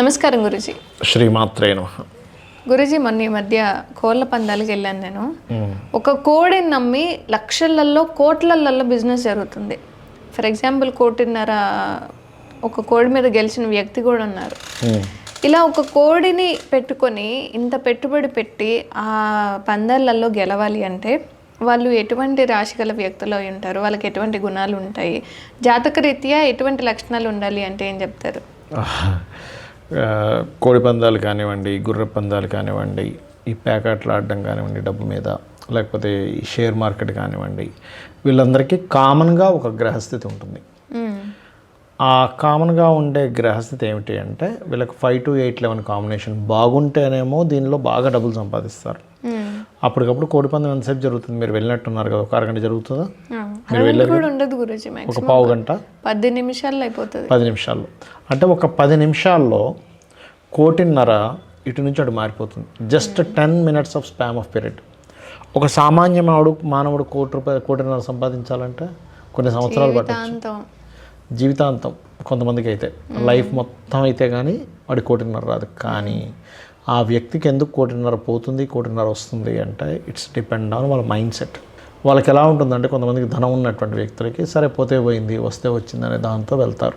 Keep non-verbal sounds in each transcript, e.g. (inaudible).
నమస్కారం గురుజీ. శ్రీమాత్రే నమ. గురుజీ మొన్న ఈ మధ్య కోళ్ళ పందాలకి వెళ్ళాను నేను. ఒక కోడిని నమ్మి లక్షలలో కోట్లలలో బిజినెస్ జరుగుతుంది. ఫర్ ఎగ్జాంపుల్ కోటిన్నర ఒక కోడి మీద గెలిచిన వ్యక్తి కూడా ఉన్నారు. ఇలా ఒక కోడిని పెట్టుకొని ఇంత పెట్టుబడి పెట్టి ఆ పందాలలో గెలవాలి అంటే వాళ్ళు ఎటువంటి రాశి గల వ్యక్తులు అయి ఉంటారు? వాళ్ళకి ఎటువంటి గుణాలు ఉంటాయి? జాతక రీత్యా ఎటువంటి లక్షణాలు ఉండాలి అంటే ఏం చెప్తారు? కోడి పందాలు కానివ్వండి గుర్రె పందాలు కానివ్వండి ఈ ప్యాకెట్లు ఆడడం కానివ్వండి డబ్బు మీద లేకపోతే ఈ షేర్ మార్కెట్ కానివ్వండి వీళ్ళందరికీ కామన్గా ఒక గ్రహస్థితి ఉంటుంది. ఆ కామన్గా ఉండే గ్రహస్థితి ఏమిటి అంటే వీళ్ళకి five two eight eleven combination బాగుంటేనేమో దీనిలో బాగా డబ్బులు సంపాదిస్తారు. అప్పటికప్పుడు కోడి పందెం ఎంతసేపు జరుగుతుంది? మీరు వెళ్ళినట్టున్నారు కదా ఒక అరగంట జరుగుతుందా? ఆ, అరగంట కూడా ఉండదు గురుజీ ఒక పావు గంట? పది నిమిషాల్లో అయిపోతుంది. పది నిమిషాల్లో. అంటే ఒక పది నిమిషాల్లో కోటిన్నర ఇటు నుంచి అటు మారిపోతుంది. Just ten minutes of span of period ఒక సామాన్య మానవుడు మానవుడు కోటి రూపాయలు కోటిన్నర సంపాదించాలంటే కొన్ని సంవత్సరాలు పట్టు జీవితాంతం. జీవితాంతం కొంతమందికి అయితే లైఫ్ మొత్తం అయితే కానీ వాడి కోటిన్నర రాదు. కానీ ఆ వ్యక్తికి ఎందుకు కోటిన్నర పోతుంది కోటిన్నర వస్తుంది అంటే ఇట్స్ డిపెండ్ ఆన్ వాళ్ళ మైండ్ సెట్ వాళ్ళకి ఎలా ఉంటుందంటే కొంతమందికి ధనం ఉన్నటువంటి వ్యక్తులకి సరే పోతే పోయింది వస్తే వచ్చింది అనే దాంతో వెళ్తారు.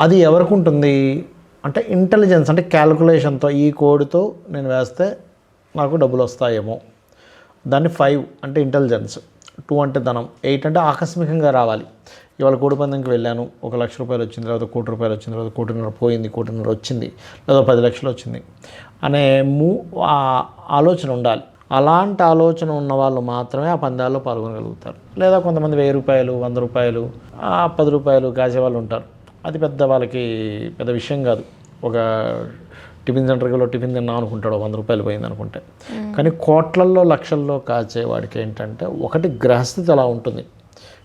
అది ఎవరికి ఉంటుంది? అంటే ఇంటెలిజెన్స్ అంటే క్యాలిక్యులేషన్తో ఈ కోడ్తో నేను వేస్తే నాకు డబ్బులు వస్తాయేమో. దాన్ని ఫైవ్ అంటే ఇంటెలిజెన్స్ టూ అంటే ధనం ఎయిట్ అంటే ఆకస్మికంగా రావాలి. ఇవాళ కోడి పందెంకి వెళ్ళాను ఒక లక్ష రూపాయలు వచ్చింది లేదా కోటి రూపాయలు వచ్చింది లేదా కోటిన్నర పోయింది కోటిన్నర వచ్చింది లేదా పది లక్షలు వచ్చింది అనే మూ ఆలోచన ఉండాలి. అలాంటి ఆలోచన ఉన్న వాళ్ళు మాత్రమే ఆ పందాల్లో పాల్గొనగలుగుతారు. లేదా కొంతమంది వెయ్యి రూపాయలు వంద రూపాయలు పది రూపాయలు కాసే వాళ్ళు ఉంటారు. అది పెద్ద వాళ్ళకి పెద్ద విషయం కాదు. ఒక టిఫిన్ సెంటర్లో టిఫిన్ తిన్నా అనుకుంటాడు వంద రూపాయలు పోయింది అనుకుంటే. కానీ కోట్లల్లో లక్షల్లో కాచే వాడికి ఏంటంటే ఒకటి గ్రహస్థితి అలా ఉంటుంది.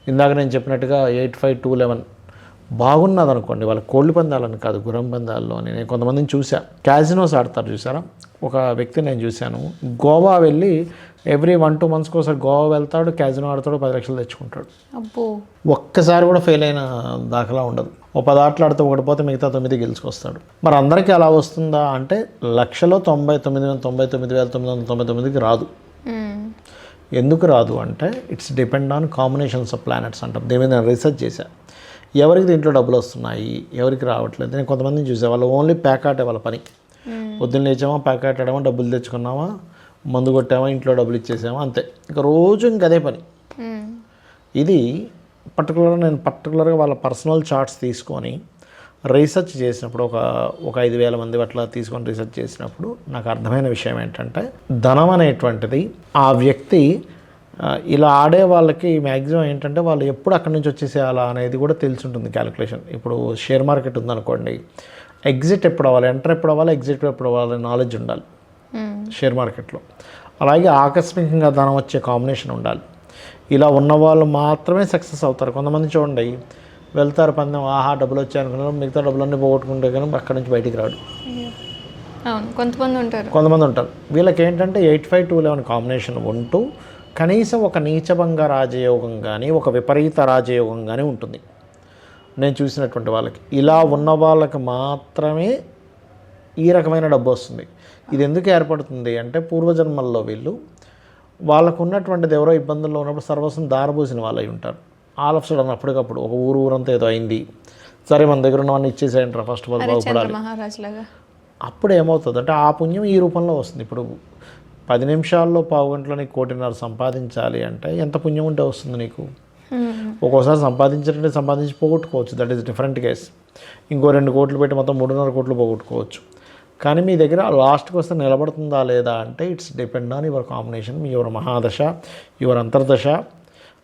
ఇందాక నేను చెప్పినట్టుగా ఎయిట్ ఫైవ్ టూ లెవెన్ బాగున్నది అనుకోండి వాళ్ళ కోళ్ళు పందాలని కాదు గుర్రం పందాల్లో అని నేను కొంతమందిని చూసా క్యాజినోస్ ఆడతారు చూసారా ఒక వ్యక్తి నేను చూశాను. గోవా వెళ్ళి ఎవ్రీ వన్ టూ మంత్స్కి ఒకసారి గోవా వెళ్తాడు క్యాజినో ఆడతాడు పది లక్షలు తెచ్చుకుంటాడు. అబ్బో. ఒక్కసారి కూడా ఫెయిల్ అయిన దాఖలా ఉండదు. ఓ పది ఆటలు ఆడితే ఒకటి పోతే మిగతా తొమ్మిది గెలుచుకొస్తాడు. మరి అందరికీ అలా వస్తుందా అంటే లక్షలో తొంభై తొమ్మిది వందల తొంభై తొమ్మిది వేల తొమ్మిది వందల తొంభై తొమ్మిదికి రాదు. ఎందుకు రాదు అంటే it's depend on combinations of planets అంటాం దీని మీద నేను రీసెర్చ్ చేశా. ఎవరికి దీంట్లో డబ్బులు వస్తున్నాయి ఎవరికి రావట్లేదు. నేను కొంతమందిని చూసా వాళ్ళు ఓన్లీ ప్యాక్ ఆటే వాళ్ళ పని. పొద్దున్న లేచామా ప్యాక్ ఆటాడమా డబ్బులు తెచ్చుకున్నామా మందు కొట్టామా ఇంట్లో డబ్బులు ఇచ్చేసామా అంతే. ఇంకా రోజు ఇంక అదే పని. ఇది పర్టికులర్గా నేను పర్టికులర్గా వాళ్ళ పర్సనల్ చార్ట్స్ తీసుకొని రీసెర్చ్ చేసినప్పుడు ఒక ఒక ఐదు వేల మంది అట్లా తీసుకొని రీసెర్చ్ చేసినప్పుడు నాకు అర్థమైన విషయం ఏంటంటే ధనం అనేటువంటిది ఆ వ్యక్తి ఇలా ఆడే వాళ్ళకి మ్యాక్సిమం ఏంటంటే వాళ్ళు ఎప్పుడు అక్కడి నుంచి వచ్చేసేయాలా అనేది కూడా తెలిసి ఉంటుంది క్యాలిక్యులేషన్ ఇప్పుడు షేర్ మార్కెట్ ఉందనుకోండి ఎగ్జిట్ ఎప్పుడు అవ్వాలి ఎంటర్ ఎప్పుడు అవ్వాలి ఎగ్జిట్ ఎప్పుడు అవ్వాలి నాలెడ్జ్ ఉండాలి. షేర్ మార్కెట్లో అలాగే ఆకస్మికంగా ధనం వచ్చే కాంబినేషన్ ఉండాలి. ఇలా ఉన్న వాళ్ళు మాత్రమే సక్సెస్ అవుతారు. కొంతమంది చూడండి వెళ్తారు పందెం ఆహా డబ్బులు వచ్చాయి అనుకున్నారు మిగతా డబ్బులన్నీ పోగొట్టుకుంటే కానీ అక్కడి నుంచి బయటికి రాడు. కొంతమంది ఉంటారు. కొంతమంది ఉంటారు. వీళ్ళకి ఏంటంటే eight five two eleven combination ఉంటూ కనీసం ఒక నీచభంగ రాజయోగం కానీ ఒక విపరీత రాజయోగం కానీ ఉంటుంది. నేను చూసినటువంటి వాళ్ళకి. ఇలా ఉన్న వాళ్ళకి మాత్రమే ఈ రకమైన డబ్బు వస్తుంది. ఇది ఎందుకు ఏర్పడుతుంది అంటే పూర్వజన్మల్లో వీళ్ళు వాళ్ళకు ఉన్నటువంటిది ఎవరో ఇబ్బందుల్లో ఉన్నప్పుడు సర్వస్వం దారబోసిన వాళ్ళు అయి ఉంటారు. ఆల్ ఆఫ్ సడన్ అప్పటికప్పుడు ఒక ఊరు ఊరంతా ఏదో అయింది. సరే మన దగ్గర ఉన్నవన్నీ ఇచ్చేసేయంటారు ఫస్ట్ ఆఫ్ ఆల్ బాగుపడాలి. అప్పుడు ఏమవుతుంది అంటే ఆ పుణ్యం ఈ రూపంలో వస్తుంది. ఇప్పుడు పది నిమిషాల్లో పావు గంటలో నీకు కోటిన్నర సంపాదించాలి అంటే ఎంత పుణ్యం ఉంటే వస్తుంది నీకు. ఒక్కోసారి సంపాదించాలంటే సంపాదించి పోగొట్టుకోవచ్చు. దట్ ఈస్ డిఫరెంట్ కేస్ ఇంకో రెండు కోట్లు పెట్టి మొత్తం మూడున్నర కోట్లు పోగొట్టుకోవచ్చు. కానీ మీ దగ్గర లాస్ట్కి వస్తే నిలబడుతుందా లేదా అంటే it's depend on your combination me your మహాదశ యువర్ అంతర్దశ.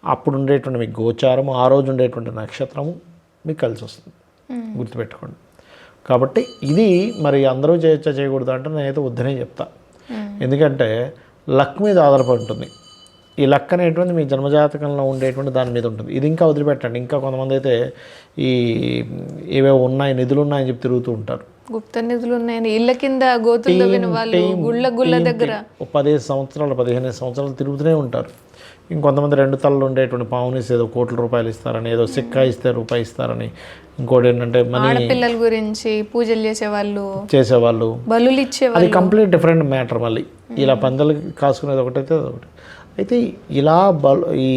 అప్పుడు ఉండేటువంటి మీ గోచారము ఆ రోజు ఉండేటువంటి నక్షత్రము మీకు కలిసి వస్తుంది. గుర్తుపెట్టుకోండి. కాబట్టి ఇది మరి అందరూ చేయొచ్చా చేయకూడదు అంటే నేనైతే వద్దనే చెప్తా. ఎందుకంటే లక్ మీద ఆధారపడి ఉంటుంది. ఈ లక్ అనేటువంటి మీ జన్మజాతకంలో ఉండేటువంటి దాని మీద ఉంటుంది. ఇది ఇంకా వదిలిపెట్టండి. ఇంకా కొంతమంది అయితే ఈ ఏవేవో ఉన్నాయి నిధులు ఉన్నాయని చెప్పి తిరుగుతూ ఉంటారు. గుప్త నిధులు ఉన్నాయని ఇళ్ళ కింద గోతులు తవ్విన వాళ్ళు గుళ్ళ గుళ్ళ దగ్గర. పదిహేను సంవత్సరాలు పదిహేను సంవత్సరాలు తిరుగుతూనే ఉంటారు. ఇంకొంతమంది రెండు తలలు ఉండేటువంటి పావునేసి ఏదో కోట్ల రూపాయలు ఇస్తారని ఏదో సిక్కా ఇస్తే రూపాయి ఇస్తారని. ఇంకోటి ఏంటంటే మనీ ఆడపిల్లల గురించి పూజలు చేసేవాళ్ళు చేసేవాళ్ళు. అది ఇచ్చేవాళ్ళు. కంప్లీట్ డిఫరెంట్ మ్యాటర్ మళ్ళీ. ఇలా పందెలు కాసుకునేది ఒకటైతే అదొకటి అయితే ఇలా బల ఈ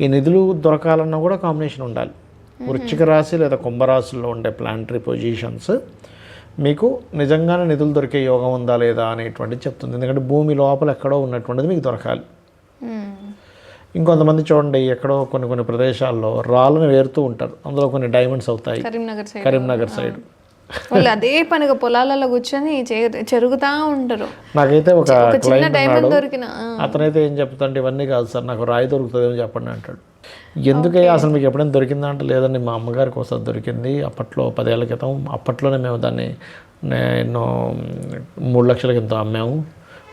ఈ నిధులు దొరకాలన్నా కూడా కాంబినేషన్ ఉండాలి. వృశ్చిక రాశి లేదా కుంభరాశిలో ఉండే ప్లాంటరీ పొజిషన్స్ మీకు నిజంగానే నిధులు దొరికే యోగం ఉందా లేదా అనేటువంటిది చెప్తుంది. ఎందుకంటే భూమి లోపల ఎక్కడో ఉన్నటువంటిది మీకు దొరకాలి. మ్మ్. ఇంకొంతమంది చూడండి ఎక్కడో కొన్ని కొన్ని ప్రదేశాల్లో రాళ్ళని వేరుతూ ఉంటారు. అందులో కొన్ని డైమండ్స్ అవుతాయి. కరీంనగర్ సైడ్ కరీంనగర్ సైడ్ వాళ్ళు అదే పనిగా పొలాలలో కూర్చొని చెరుగుతా ఉంటారు. నాకైతే ఒక చిన్న డైమండ్ ఉన్నాడు. దొరికిన అతనైతే ఏం చెప్తాంటే ఇవన్నీ కాదు సార్ నాకు రాయి దొరుకుతుందేమో చెప్పండి అంటాడు. ఎందుకయ్యా అసలు మీకు ఎప్పుడైనా దొరికిందా? అంటే లేదండి మా అమ్మగారికి ఒకసారి దొరికింది. అప్పట్లో పదేళ్ళ క్రితం అప్పట్లోనే మేము దాన్ని ఎన్నో మూడు లక్షల క్రితం అమ్మాము.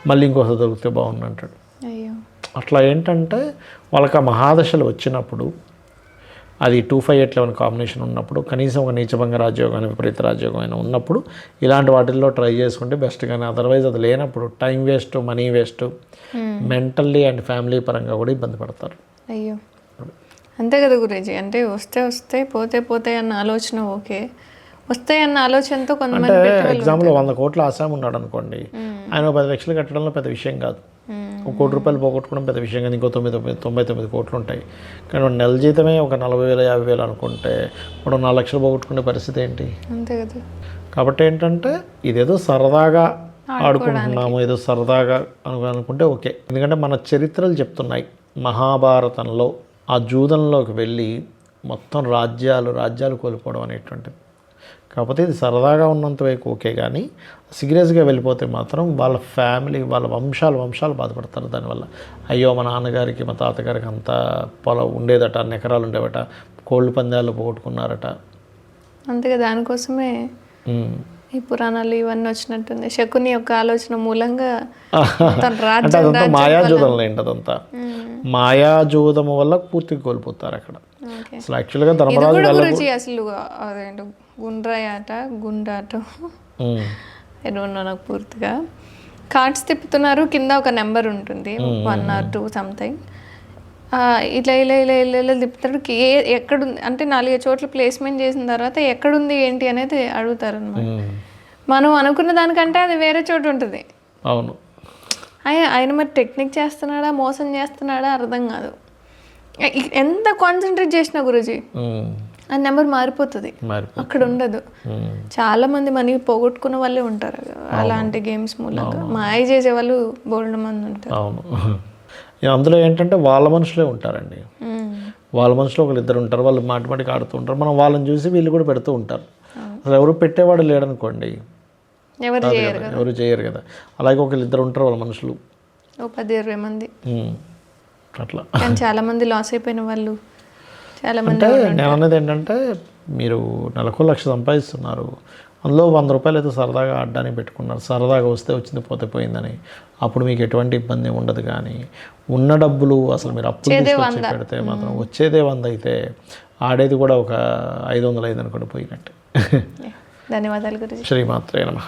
మళ్ళీ ఇంకోసారి దొరికితే బాగుంది అంటాడు. అయ్యో. అట్లా ఏంటంటే వాళ్ళకి ఆ మహాదశలు వచ్చినప్పుడు అది two five eight eleven combination ఉన్నప్పుడు కనీసం ఒక నీచభంగ రాజ్యోగం అని విపరీత రాజ్యోగం అయినా ఉన్నప్పుడు ఇలాంటి వాటిల్లో ట్రై చేసుకుంటే బెస్ట్ కానీ అదర్వైజ్ అది లేనప్పుడు time waste money waste mentally and family పరంగా కూడా ఇబ్బంది పడతారు. అయ్యో. అంతే కదా గురేజీ. అంటే వస్తే వస్తే పోతే పోతే అన్న ఆలోచన ఓకే. వస్తాయి అన్న ఆలోచనతో కొంతమంది ఎగ్జామ్లో వంద కోట్ల ఆసాం ఉన్నాడు అనుకోండి ఆయన ఒక పది లక్షలు కట్టడంలో పెద్ద విషయం కాదు. ఒక కోటి రూపాయలు పోగొట్టుకోవడం పెద్ద విషయం కాదు. ఇంకో తొమ్మిది తొమ్మిది తొంభై తొమ్మిది కోట్లు ఉంటాయి. కానీ నెల జీతమే ఒక నలభై వేల యాభై వేలు అనుకుంటే వాడు నాలుగు లక్షలు పోగొట్టుకునే పరిస్థితి ఏంటి? అంతే కదా. కాబట్టి ఏంటంటే ఇదేదో సరదాగా ఆడుకుంటున్నాము ఏదో సరదాగా అను అనుకుంటే ఓకే. ఎందుకంటే మన చరిత్రలు చెప్తున్నాయి. మహాభారతంలో ఆ జూదంలోకి వెళ్ళి మొత్తం రాజ్యాలు రాజ్యాలు కోల్పోవడం అనేటువంటిది. కాకపోతే ఇది సరదాగా ఉన్నంత వరకు ఓకే కానీ సీరియస్గా వెళ్ళిపోతే మాత్రం వాళ్ళ ఫ్యామిలీ వాళ్ళ వంశాలు వంశాలు బాధపడతారు. దానివల్ల అయ్యో మా నాన్నగారికి మా తాతగారికి అంత పొలం ఉండేదట ఎకరాలు ఉండేవట కోళ్ళు పందాలు పోగొట్టుకున్నారట. అంతే కదా దానికోసమే. ఈ పురాణాలు ఇవన్నీ వచ్చినట్టుంది. శకుని యొక్క ఆలోచన మూలంగా (laughs) తన అంటే మాయాజూదము వల్ల పూర్తిగా కోల్పోతారు అక్కడ. అసలు యాక్చువల్గా ధర్మరాజు గురించి అసలు అదేంటో గుండ్రాయాట గుండాట. నాకు పూర్తిగా. కార్డ్స్ తిప్పుతున్నారు కింద ఒక నెంబర్ ఉంటుంది. వన్ ఆర్ టూ సంథింగ్ ఇట్లా ఇలా ఇలా ఇలా ఇలా తిప్పుతాడు. ఏ ఎక్కడుంది అంటే నాలుగు చోట్ల ప్లేస్మెంట్ చేసిన తర్వాత ఎక్కడుంది ఏంటి అనేది అడుగుతారు అనమాట మనం అనుకున్న దానికంటే అది వేరే చోటు ఉంటుంది. అవును. ఆయన ఆయన మరి టెక్నిక్ చేస్తున్నాడా మోసం చేస్తున్నాడా అర్థం కాదు. ఎంత కాన్సన్ట్రేట్ చేసినా గురుజీ? ఆ నెంబర్ మారిపోతుంది. మరి అక్కడ ఉండదు. చాలా మంది మనీ పోగొట్టుకున్న వాళ్ళే ఉంటారు అలాంటి గేమ్స్ మూలంగా. మాయ చేసే వాళ్ళు బోల్డ్ మంది ఉంటారు. (laughs) అందులో ఏంటంటే వాళ్ళ మనుషులే ఉంటారండి. వాళ్ళ మనుషులు ఒకళ్ళు ఇద్దరు ఉంటారు వాళ్ళు మాటి మాటికి ఆడుతూ ఉంటారు. మనం వాళ్ళని చూసి వీళ్ళు కూడా పెడుతూ ఉంటారు. అసలు ఎవరు పెట్టేవాడు లేడనుకోండి ఎవరు చేయరు కదా, అలాగే ఒకళ్ళు ఇద్దరు ఉంటారు వాళ్ళ మనుషులు. ఓ పది ఇరవై మంది. అట్లా. కానీ చాలా మంది లాస్ అయిపోయిన వాళ్ళు చాలా మంది అంటే నేను అనేది ఏంటంటే మీరు నెలకు లక్ష సంపాదిస్తున్నారు. అందులో వంద రూపాయలు అయితే సరదాగా ఆడడానికి పెట్టుకున్నారు. సరదాగా వస్తే వచ్చింది పోతే పోయిందని. అప్పుడు మీకు ఎటువంటి ఇబ్బంది ఉండదు కానీ ఉన్న డబ్బులు అసలు మీరు అప్పులు తీసుకొచ్చి పెడితే మాత్రం వచ్చేదే వంద అయితే ఆడేది కూడా ఒక ఐదు వందలు ఐదు అనుకోండి పోయినట్టు. ధన్యవాదాలు గురించి శ్రీమాత్రే నమ.